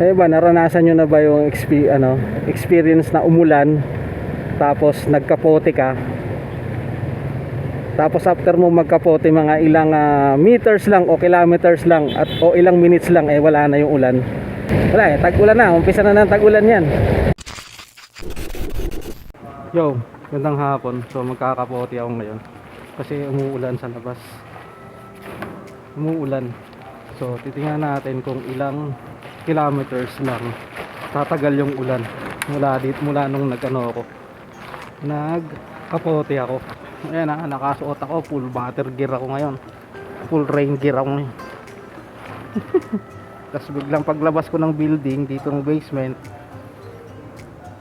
Eh ba, naranasan nyo na ba yung exp- ano, experience na umulan tapos nagkapote ka? Tapos after mo magkapote mga ilang ah, meters lang o kilometers lang at o ilang minutes lang eh wala na yung ulan. Wala eh tag-ulan na umpisa na ng tag-ulan yan. Yo gandang hapon. So magkakapote ako ngayon kasi umuulan sa labas. Umuulan. So titingnan natin kung ilang kilometers lang. Tatagal yung ulan. Mula dito mula nung nagano ako. Nagkapote ako. Ayan na nakasuot ako. Full butter gear ako ngayon. Full rain gear ako ngayon. Tapos biglang paglabas ko ng building dito ng basement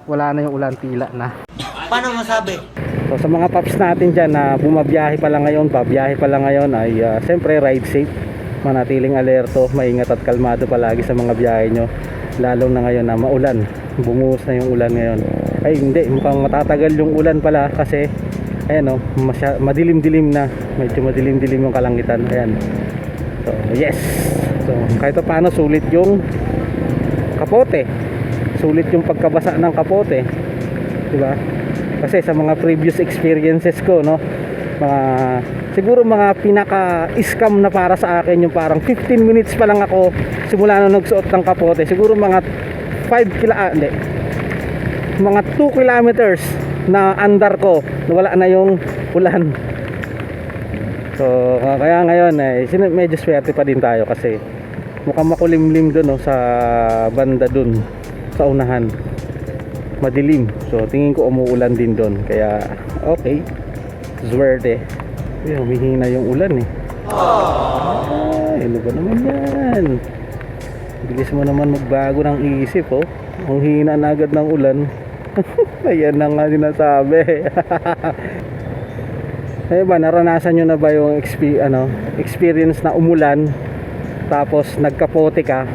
wala na yung ulan tila na. Paano masabi? So sa mga paps natin dyan na bumabiyahe pa lang ngayon, pabiyahe pa lang ngayon ay uh, siyempre ride safe, manatiling alerto, maingat at kalmado palagi sa mga biyahe nyo. Lalo na ngayon na maulan, bumuhos na yung ulan ngayon. Ay hindi, mukhang matatagal yung ulan pala kasi ayan o, masya, madilim-dilim na, medyo madilim-dilim yung kalangitan. Ayan. So yes, so kahit pa paano sulit yung kapote. Sulit yung pagkabasa ng kapote. 'di ba? Kasi sa mga previous experiences ko, no, mga siguro mga pinaka scam na para sa akin yung parang 15 minutes pa lang ako simula nung nagsuot ng kapote. Siguro mga 5 kila ah, hindi. Mga 2 kilometers na andar ko, wala na yung ulan. So, ah, kaya ngayon eh medyo swerte pa din tayo kasi mukhang makulimlim doon no, sa banda doon sa unahan madilim. So tingin ko umuulan din doon. Kaya okay. Swerte. Uy, humihina yung ulan eh. Ay, ano ba naman yan? Bilis mo naman magbago ng isip oh. Ang hina na agad ng ulan. Ayan na nga sinasabi. eh ba, naranasan nyo na ba yung exp- ano, experience na umulan tapos nagkapote ka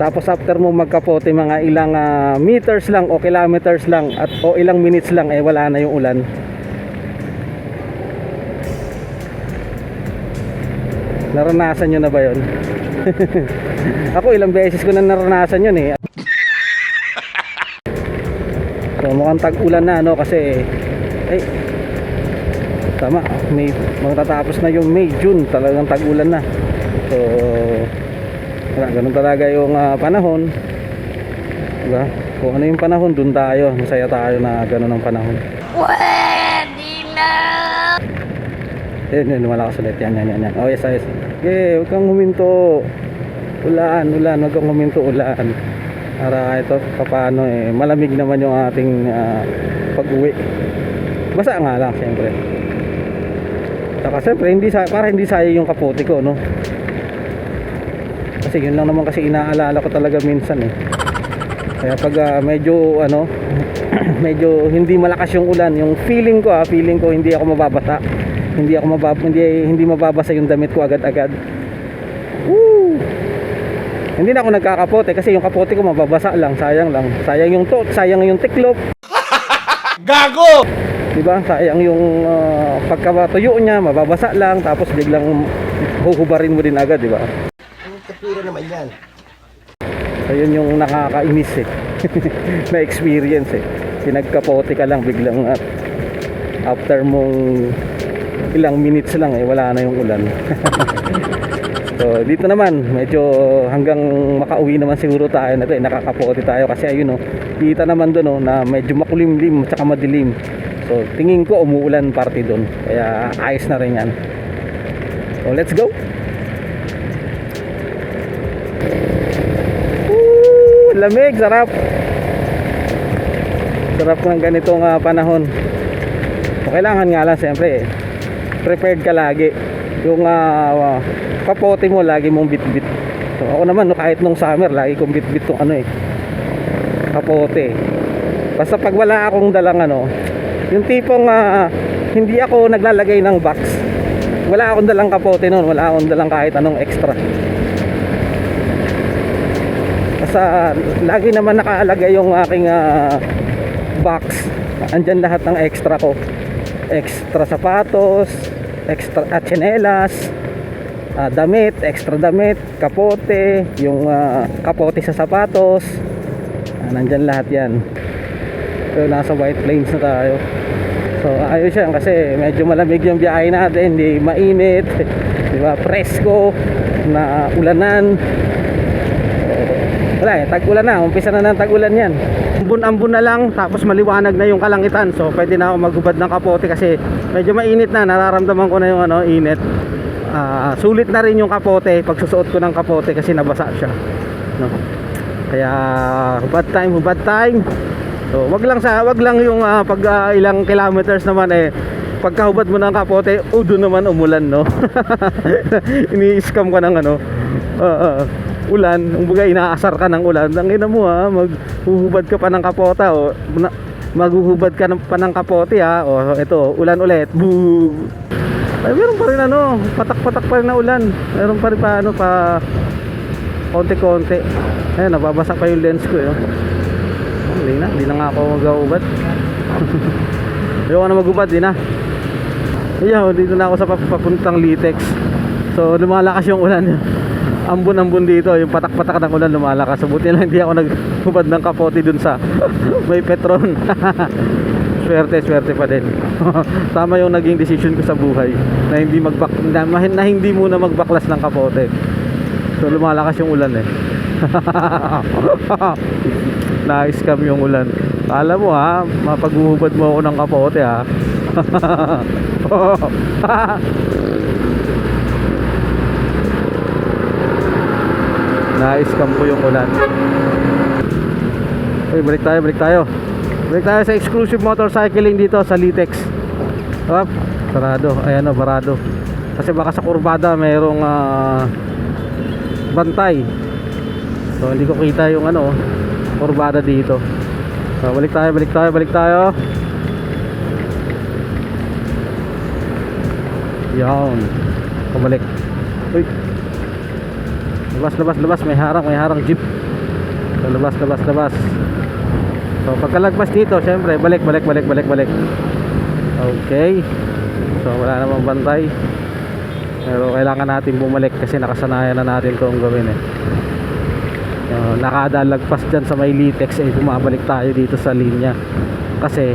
tapos after mo magkapote mga ilang ah, meters lang o kilometers lang at o ilang minutes lang eh wala na yung ulan. Naranasan nyo na ba yon? Ako ilang beses ko na naranasan yun eh. So mukhang tag-ulan na no kasi ay tama may magtatapos na yung May June talagang tag-ulan na. So wala, ganun talaga yung ah, panahon. Diba? Kung ano yung panahon, dun tayo. Masaya tayo na ganun ang panahon. Pwede na! Yan, yan, lumalakas ulit. Yan, yan, yan. yan. Oh, yes, yes. Okay, huwag kang huminto. Ulan, ulan, huwag kang huminto, ulan. Para ito, paano eh, malamig naman yung ating ah, pag-uwi. Basa nga lang, siyempre. Saka siyempre, hindi sa, para hindi sayang yung kapote ko, no? Kasi yun lang naman kasi inaalala ko talaga minsan eh. Kaya pag ah, medyo ano, medyo hindi malakas yung ulan, yung feeling ko ah, feeling ko hindi ako mababasa. Hindi ako mabab hindi hindi mababasa yung damit ko agad-agad. Woo! Hindi na ako nagkakapote kasi yung kapote ko mababasa lang, sayang lang. Sayang yung tot, sayang yung tiklop. Gago! 'Di ba? Sayang yung uh, pagkatuyo niya, mababasa lang tapos biglang huhubarin mo din agad, 'di ba? Ang katwira naman yan. Ayun yung nakakainis eh. na experience eh. Sinagkapote ka lang biglang at after mong ilang minutes lang eh wala na yung ulan. so dito naman medyo hanggang makauwi naman siguro tayo na to eh nakakapote tayo kasi ayun oh kita naman doon oh na medyo makulimlim at madilim. So tingin ko umuulan parte doon. Kaya ayos na rin yan. So let's go. Lamig, sarap. Sarap ng ganitong ah, panahon. So, kailangan nga lang siyempre prepared ka lagi. Yung ah, kapote mo lagi mong bitbit. So, ako naman no, kahit nung summer lagi kong bitbit tong ano eh kapote. Basta pag wala akong dalang ano, yung tipong ah, hindi ako naglalagay ng box. Wala akong dalang kapote noon, wala akong dalang kahit anong extra. Basta lagi naman nakaalagay yung aking ah, box. Andyan lahat ng extra ko. Extra sapatos, extra at tsinelas, ah, damit, extra damit, kapote, yung ah, kapote sa sapatos. Ah, nandyan lahat yan. So nasa White Plains na tayo. So ayos yan kasi medyo malamig yung biyahe natin, hindi mainit, di ba? Presko, na ulanan. Wala eh, tag-ulan na, umpisa na ng tag-ulan yan. Ambon-ambon na lang, tapos maliwanag na yung kalangitan. So pwede na ako maghubad ng kapote kasi medyo mainit na, nararamdaman ko na yung ano, init. Ah, sulit na rin yung kapote pag susuot ko ng kapote kasi nabasa siya. No? Kaya hubad time, hubad time. So, wag lang sa wag lang yung ah, pag ah, ilang kilometers naman eh pagkahubad mo ng kapote, oh naman umulan no. Ini-scam ka ng ano. ah, ah, ulan, kumbaga inaasar ka ng ulan. Ang ina mo ha, maghuhubad ka pa ng kapota o na, maghuhubad ka ng, pa ng kapote ha. O ito, ulan ulit. Boo. Ay, meron pa rin ano, patak-patak pa rin na ulan. Meron pa rin pa ano pa konti-konti. Ayun, nababasa pa yung lens ko eh. oh. Hindi na, hindi na nga ako mag-ubad. Ayoko na mag-ubad, di na. Ayun, dito na ako sa pap- papuntang Litex. So, lumalakas yung ulan. Ambon-ambon dito, yung patak-patak ng ulan lumalakas. Buti lang hindi ako naghubad ng kapote dun sa may petron. swerte, swerte pa din. Tama yung naging decision ko sa buhay na hindi magbak na, na hindi muna magbaklas ng kapote. So, lumalakas yung ulan eh. Na-scam yung ulan. Kala mo ha, mapaghuhubad mo ako ng kapote ha. Na-scam ko yung ulan. Uy, balik tayo, balik tayo. Balik tayo sa exclusive motorcycling dito sa Litex. Up, sarado. Ayan o, barado. Kasi baka sa kurbada mayroong ah, bantay. So hindi ko kita yung ano, kurbada dito. So balik tayo, balik tayo, balik tayo. Yan. Pabalik. Uy. Labas, labas, labas. May harang, may harang jeep. So, labas, labas, labas. So pagkalagpas dito, syempre, balik, balik, balik, balik, balik. Okay. So wala namang bantay. Pero kailangan natin bumalik kasi nakasanayan na natin itong gawin eh. Uh, nakadalagpas dyan sa may Litex eh bumabalik tayo dito sa linya kasi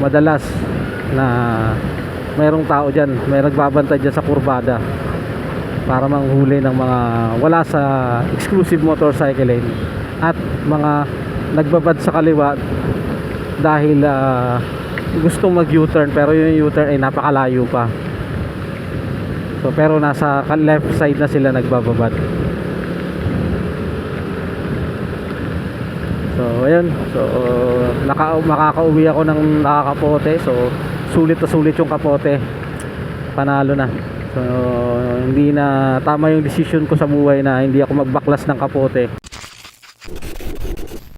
madalas na mayroong tao dyan may nagbabantay dyan sa kurbada para manghuli ng mga wala sa exclusive motorcycle lane at mga nagbabad sa kaliwa dahil ah, gustong mag U-turn pero yung U-turn ay napakalayo pa so pero nasa left side na sila nagbababad So, ayun. So, naka, makakauwi ako ng nakakapote. So, sulit na sulit yung kapote. Panalo na. So, hindi na tama yung decision ko sa buhay na hindi ako magbaklas ng kapote.